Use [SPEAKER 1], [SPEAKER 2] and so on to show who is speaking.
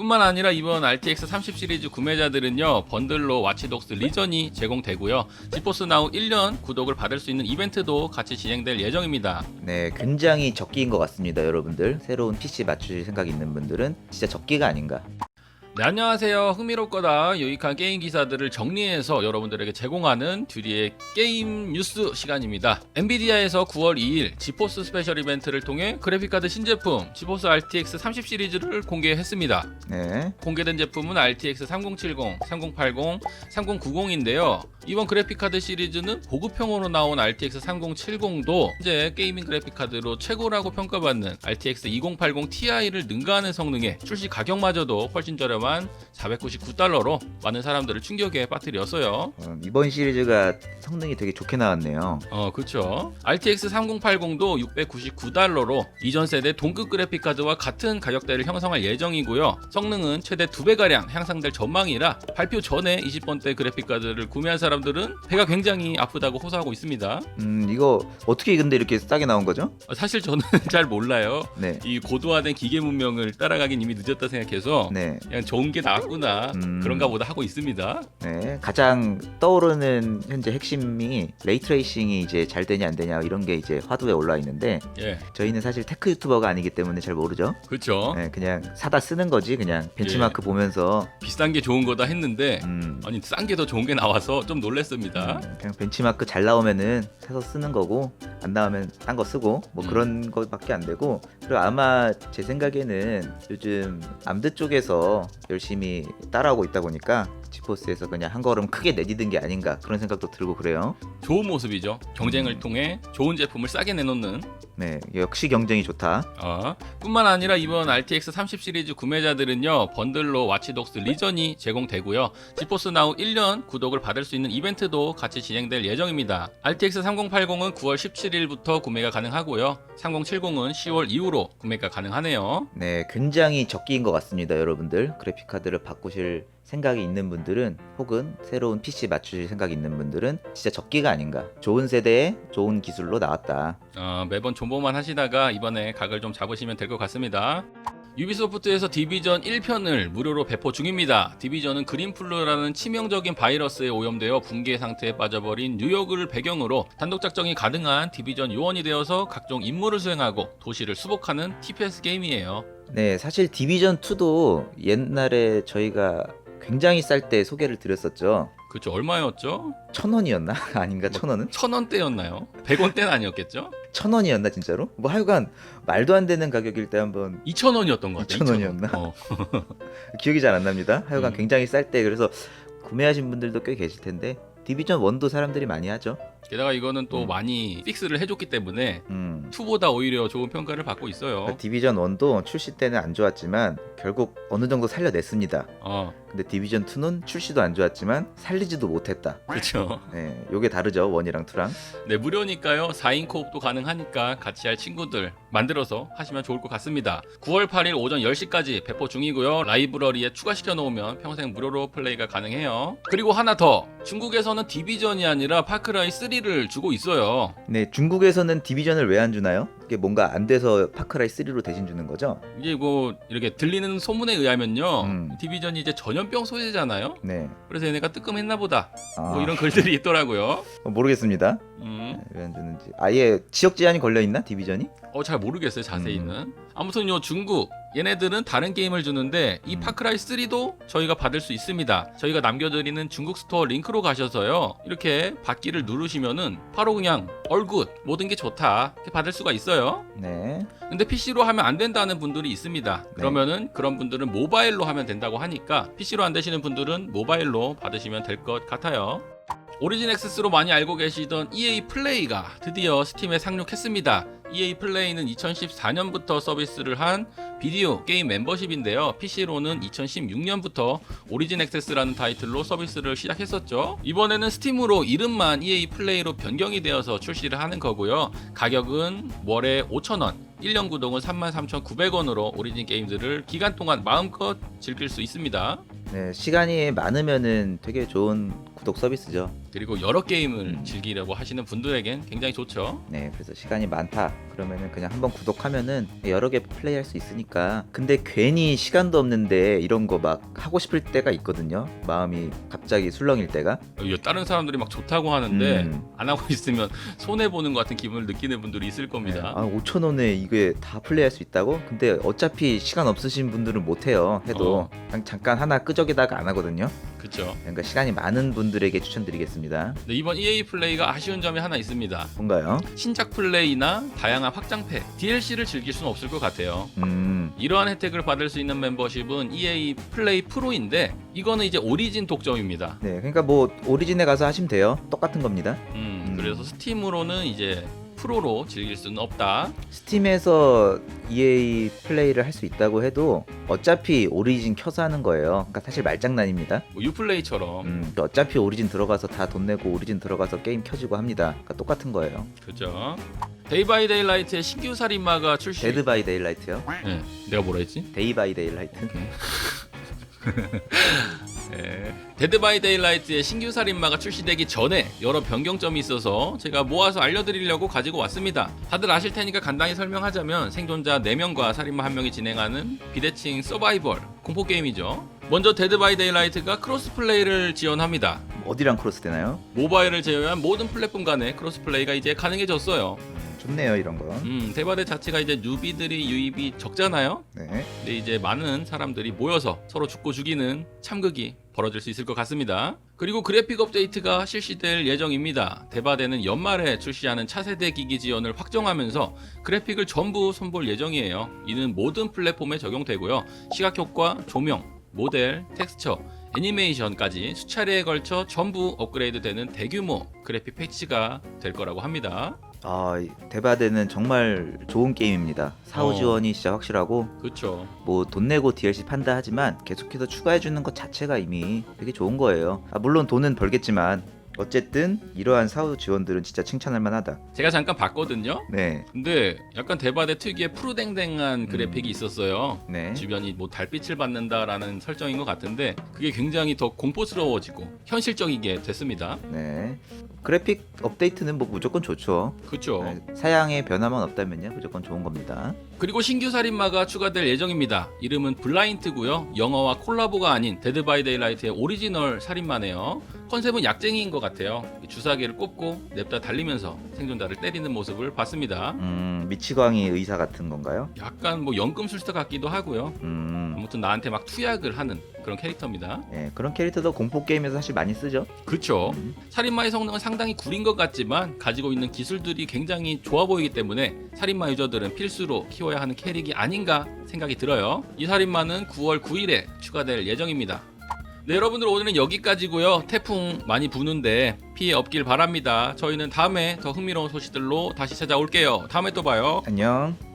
[SPEAKER 1] 뿐만 아니라 이번 RTX 30 시리즈 구매자들은요 번들로 와치독스 리전이 제공되고요 지포스 나우 1년 구독을 받을 수 있는 이벤트도 같이 진행될 예정입니다
[SPEAKER 2] 네, 굉장히 적기인 것 같습니다, 여러분들. 새로운 PC 맞추실 생각 있는 분들은 진짜 적기가 아닌가.
[SPEAKER 1] 네 안녕하세요. 흥미롭거다. 유익한 게임 기사들을 정리해서 여러분들에게 제공하는 듀리의 게임 뉴스 시간입니다. 엔비디아에서 9월 2일 지포스 스페셜 이벤트를 통해 그래픽카드 신제품 지포스 RTX 30 시리즈를 공개했습니다.
[SPEAKER 2] 네,
[SPEAKER 1] 공개된 제품은 RTX 3070, 3080, 3090인데요. 이번 그래픽카드 시리즈는 보급형으로 나온 RTX 3070도 현재 게이밍 그래픽카드로 최고라고 평가받는 RTX 2080 Ti를 능가하는 성능에 출시 가격마저도 훨씬 저렴한 499달러로 많은 사람들을 충격에 빠뜨렸어요.
[SPEAKER 2] 어, 이번 시리즈가 성능이 되게 좋게 나왔네요.
[SPEAKER 1] 어, 그렇죠. RTX 3080도 699달러로 이전 세대 동급 그래픽카드와 같은 가격대를 형성할 예정이고요. 성능은 최대 2배 가량 향상될 전망이라 발표 전에 20번대 그래픽카드를 구매한 사람 들은 배가 굉장히 아프다고 호소하고 있습니다.
[SPEAKER 2] 음, 이거 어떻게 근데 이렇게 싸게 나온 거죠?
[SPEAKER 1] 어, 사실 저는 잘 몰라요.
[SPEAKER 2] 네,
[SPEAKER 1] 이 고도화된 기계 문명을 따라가긴 이미 늦었다 생각해서
[SPEAKER 2] 네,
[SPEAKER 1] 그냥 좋은 게 나왔구나
[SPEAKER 2] 음.
[SPEAKER 1] 그런가 보다 하고 있습니다.
[SPEAKER 2] 네. 가장 떠오르는 현재 핵심이 레이트레이싱이 이제 잘 되냐 안 되냐 이런 게 이제 화두에 올라 있는데
[SPEAKER 1] 예,
[SPEAKER 2] 저희는 사실 테크 유튜버가 아니기 때문에 잘 모르죠.
[SPEAKER 1] 그렇죠.
[SPEAKER 2] 네, 그냥 사다 쓰는 거지 그냥 벤치마크 보면서
[SPEAKER 1] 비싼 게 좋은 거다 했는데
[SPEAKER 2] 음,
[SPEAKER 1] 아니 싼 게 더 좋은 게 나와서 좀 놀랐습니다.
[SPEAKER 2] 음, 그냥 벤치마크 잘 나오면은 사서 쓰는 거고 안 나오면 딴 거 쓰고 뭐
[SPEAKER 1] 음.
[SPEAKER 2] 그런 것밖에 안 되고 그리고 아마 제 생각에는 요즘 암드 쪽에서 열심히 따라오고 있다 보니까 지포스에서 그냥 한 걸음 크게 내디딘 게 아닌가 그런 생각도 들고 그래요.
[SPEAKER 1] 좋은 모습이죠. 경쟁을
[SPEAKER 2] 음.
[SPEAKER 1] 통해 좋은 제품을 싸게 내놓는.
[SPEAKER 2] 네, 역시 경쟁이 좋다.
[SPEAKER 1] 어. 뿐만 아니라 이번 RTX 30 시리즈 구매자들은요 번들로 와치독스 리전이 제공되고요. 지포스 나우 1년 구독을 받을 수 있는 이벤트도 같이 진행될 예정입니다. RTX 3080은 9월 17일부터 구매가 가능하고요. 3070은 10월 이후로 구매가 가능하네요.
[SPEAKER 2] 네, 굉장히 적기인 것 같습니다, 여러분들. 그래픽 카드를 바꾸실 생각이 있는 분들은 혹은 새로운 PC 맞추실 생각이 있는 분들은 진짜 적기가 아닌가. 좋은 세대에 좋은 기술로 나왔다.
[SPEAKER 1] 어, 매번 존버만 하시다가 이번에 각을 좀 잡으시면 될 것 같습니다. 유비소프트에서 디비전 1편을 무료로 배포 중입니다. 디비전은 그린플루라는 치명적인 바이러스에 오염되어 붕괴 상태에 빠져버린 뉴욕을 배경으로 단독 작전이 가능한 디비전 요원이 되어서 각종 임무를 수행하고 도시를 수복하는 TPS 게임이에요.
[SPEAKER 2] 네, 사실 디비전 2도 옛날에 저희가 굉장히 쌀 때 소개를 드렸었죠.
[SPEAKER 1] 그쵸 얼마였죠?
[SPEAKER 2] 천 원이었나? 아닌가?
[SPEAKER 1] 뭐-
[SPEAKER 2] 천 원은?
[SPEAKER 1] 천 원대였나요? 백 원대는 아니었겠죠?
[SPEAKER 2] 천 원이었나 진짜로? 뭐 하여간 말도 안 되는 가격일 때 한번
[SPEAKER 1] 이천 원이었던 것 같아요.
[SPEAKER 2] 2,000 원이었나?
[SPEAKER 1] 어.
[SPEAKER 2] 기억이 잘 안 납니다. 하여간
[SPEAKER 1] 음.
[SPEAKER 2] 굉장히 쌀 때 그래서 구매하신 분들도 꽤 계실 텐데 디비전 1도 사람들이 많이 하죠.
[SPEAKER 1] 게다가 이거는 또
[SPEAKER 2] 음.
[SPEAKER 1] 많이 픽스를 해줬기 때문에
[SPEAKER 2] 음.
[SPEAKER 1] 2보다 오히려 좋은 평가를 받고 있어요.
[SPEAKER 2] 그러니까 디비전 1도 출시 때는 안 좋았지만 결국 어느 정도 살려냈습니다.
[SPEAKER 1] 어,
[SPEAKER 2] 근데 디비전 2는 출시도 안 좋았지만 살리지도 못했다.
[SPEAKER 1] 그렇죠.
[SPEAKER 2] 네, 요게 다르죠. 1이랑 2랑.
[SPEAKER 1] 네, 무료니까요. 4인 코업도 가능하니까 같이 할 친구들 만들어서 하시면 좋을 것 같습니다. 9월 8일 오전 10시까지 배포 중이고요. 라이브러리에 추가시켜 놓으면 평생 무료로 플레이가 가능해요. 그리고 하나 더. 중국에서는 디비전이 아니라 파크라이 3를 주고 있어요.
[SPEAKER 2] 네, 중국에서는 디비전을 왜 안 주나요? 그게 뭔가 안 돼서 파크라이 3로 대신 주는 거죠?
[SPEAKER 1] 이게 뭐 이렇게 들리는 소문에 의하면요.
[SPEAKER 2] 음.
[SPEAKER 1] 디비전이 이제 전염병 소재잖아요.
[SPEAKER 2] 네.
[SPEAKER 1] 그래서 얘네가 뜨끔했나 보다.
[SPEAKER 2] 아,
[SPEAKER 1] 뭐 이런 글들이 있더라고요.
[SPEAKER 2] 어, 모르겠습니다.
[SPEAKER 1] 음.
[SPEAKER 2] 네, 왜안 주는지. 아예 지역 제한이 걸려 있나? 디비전이?
[SPEAKER 1] 어 잘 모르겠어요
[SPEAKER 2] 음.
[SPEAKER 1] 자세히는 아무튼 요 중국 얘네들은 다른 게임을 주는데 이
[SPEAKER 2] 음.
[SPEAKER 1] 파크라이 3도 저희가 받을 수 있습니다. 저희가 남겨드리는 중국 스토어 링크로 가셔서요. 이렇게 받기를 누르시면은 바로 그냥 얼굿 모든 게 좋다 이렇게 받을 수가 있어요.
[SPEAKER 2] 네.
[SPEAKER 1] 근데 PC로 하면 안 된다는 분들이 있습니다. 그러면은 그런 분들은 모바일로 하면 된다고 하니까 PC로 안 되시는 분들은 모바일로 받으시면 될 것 같아요 오리진 액세스로 많이 알고 계시던 EA 플레이가 드디어 스팀에 상륙했습니다. EA 플레이는 2014년부터 서비스를 한 비디오 게임 멤버십인데요. PC로는 2016년부터 오리진 액세스라는 타이틀로 서비스를 시작했었죠. 이번에는 스팀으로 이름만 EA 플레이로 변경이 되어서 출시를 하는 거고요. 가격은 월에 5,000원, 1년 구독은 33,900원으로 오리진 게임들을 기간 동안 마음껏 즐길 수 있습니다.
[SPEAKER 2] 네, 시간이 많으면은 되게 좋은 구독 서비스죠.
[SPEAKER 1] 그리고 여러 게임을
[SPEAKER 2] 음.
[SPEAKER 1] 즐기려고 하시는 분들에겐 굉장히 좋죠.
[SPEAKER 2] 네, 그래서 시간이 많다. 그러면은 그냥 한번 구독하면은 여러 개 플레이할 수 있으니까. 근데 괜히 시간도 없는데 이런 거 막 하고 싶을 때가 있거든요. 마음이 갑자기 술렁일 때가.
[SPEAKER 1] 어, 다른 사람들이 막 좋다고 하는데
[SPEAKER 2] 음.
[SPEAKER 1] 안 하고 있으면 손해 보는 것 같은 기분을 느끼는 분들이 있을
[SPEAKER 2] 네,
[SPEAKER 1] 겁니다.
[SPEAKER 2] 아, 5천 원에 이게 다 플레이할 수 있다고? 근데 어차피 시간 없으신 분들은 못 해요. 해도
[SPEAKER 1] 어.
[SPEAKER 2] 그냥 잠깐 하나 끄적이다가 안 하거든요.
[SPEAKER 1] 그렇죠.
[SPEAKER 2] 그러니까 시간이 많은 분들에게 추천드리겠습니다.
[SPEAKER 1] 근데 이번 EA 플레이가 아쉬운 점이 하나 있습니다.
[SPEAKER 2] 뭔가요?
[SPEAKER 1] 신작 플레이나 다양한 확장팩, DLC를 즐길 수는 없을 것 같아요.
[SPEAKER 2] 음,
[SPEAKER 1] 이러한 혜택을 받을 수 있는 멤버십은 EA 플레이 프로인데 이거는 이제 오리진 독점입니다.
[SPEAKER 2] 네, 그러니까 뭐 오리진에 가서 하시면 돼요. 똑같은 겁니다.
[SPEAKER 1] 음,
[SPEAKER 2] 음.
[SPEAKER 1] 그래서 스팀으로는 이제 프로로 즐길 수는 없다.
[SPEAKER 2] 스팀에서 EA 플레이를 할 수 있다고 해도 어차피 오리진 켜서 하는 거예요. 그러니까 사실 말장난입니다.
[SPEAKER 1] 뭐 유플레이처럼
[SPEAKER 2] 음, 어차피 오리진 들어가서 다 돈 내고 오리진 들어가서 게임 켜지고 합니다. 그러니까 똑같은 거예요.
[SPEAKER 1] 그죠. 데이 바이 데일라이트의 신규 살인마가 출시.
[SPEAKER 2] 데드 바이 데일라이트요?
[SPEAKER 1] 네, 내가 뭐라 했지?
[SPEAKER 2] 데이 바이 데일라이트.
[SPEAKER 1] 네. 데드 바이 데일라이트의 신규 살인마가 출시되기 전에 여러 변경점이 있어서 제가 모아서 알려드리려고 가지고 왔습니다. 다들 아실 테니까 간단히 설명하자면 생존자 4명과 살인마 1명이 진행하는 비대칭 서바이벌 공포 게임이죠. 먼저 데드 바이 데일라이트가 크로스 플레이를 지원합니다.
[SPEAKER 2] 어디랑 크로스 되나요?
[SPEAKER 1] 모바일을 제외한 모든 플랫폼 간의 크로스 플레이가 이제 가능해졌어요.
[SPEAKER 2] 좋네요, 이런 거.
[SPEAKER 1] 음, 대바대 자체가 이제 뉴비들이 유입이 적잖아요.
[SPEAKER 2] 네.
[SPEAKER 1] 근데 이제 많은 사람들이 모여서 서로 죽고 죽이는 참극이 벌어질 수 있을 것 같습니다. 그리고 그래픽 업데이트가 실시될 예정입니다. 대바대는 연말에 출시하는 차세대 기기 지원을 확정하면서 그래픽을 전부 손볼 예정이에요. 이는 모든 플랫폼에 적용되고요. 시각 효과, 조명, 모델, 텍스처, 애니메이션까지 수차례에 걸쳐 전부 업그레이드 되는 대규모 그래픽 패치가 될 거라고 합니다.
[SPEAKER 2] 아, 이 데바데는 정말 좋은 게임입니다. 사후
[SPEAKER 1] 어.
[SPEAKER 2] 지원이 진짜 확실하고
[SPEAKER 1] 그렇죠.
[SPEAKER 2] 뭐 돈 내고 DLC 판다 하지만 계속해서 추가해 주는 것 자체가 이미 되게 좋은 거예요. 아, 물론 돈은 벌겠지만 어쨌든 이러한 사후 지원들은 진짜 칭찬할 만하다.
[SPEAKER 1] 제가 잠깐 봤거든요.
[SPEAKER 2] 네.
[SPEAKER 1] 근데 약간 대바대 특유의 푸르댕댕한 그래픽이
[SPEAKER 2] 음.
[SPEAKER 1] 있었어요.
[SPEAKER 2] 네.
[SPEAKER 1] 주변이 뭐 달빛을 받는다라는 설정인 것 같은데 그게 굉장히 더 공포스러워지고 현실적이게 됐습니다.
[SPEAKER 2] 네. 그래픽 업데이트는 뭐 무조건 좋죠.
[SPEAKER 1] 그렇죠.
[SPEAKER 2] 네, 사양의 변화만 없다면요 무조건 좋은 겁니다.
[SPEAKER 1] 그리고 신규 살인마가 추가될 예정입니다. 이름은 블라인트고요. 영어와 콜라보가 아닌 데드 바이 데일라이트의 오리지널 살인마네요. 컨셉은 약쟁이인 것 같아요. 주사기를 꼽고 냅다 달리면서 생존자를 때리는 모습을 봤습니다.
[SPEAKER 2] 음 미치광이 의사 같은 건가요?
[SPEAKER 1] 약간 뭐 연금술사 같기도 하고요.
[SPEAKER 2] 음.
[SPEAKER 1] 아무튼 나한테 막 투약을 하는 그런 캐릭터입니다.
[SPEAKER 2] 네, 그런 캐릭터도 공포 게임에서 사실 많이 쓰죠.
[SPEAKER 1] 그렇죠.
[SPEAKER 2] 음.
[SPEAKER 1] 살인마의 성능은 상당히 구린 것 같지만 가지고 있는 기술들이 굉장히 좋아 보이기 때문에 살인마 유저들은 필수로 키 워야 하는 캐릭이 아닌가 생각이 들어요. 이 살인마는 9월 9일에 추가될 예정입니다. 네, 여러분들 오늘은 여기까지고요. 태풍 많이 부는데 피해 없길 바랍니다. 저희는 다음에 더 흥미로운 소식들로 다시 찾아올게요. 다음에 또 봐요.
[SPEAKER 2] 안녕.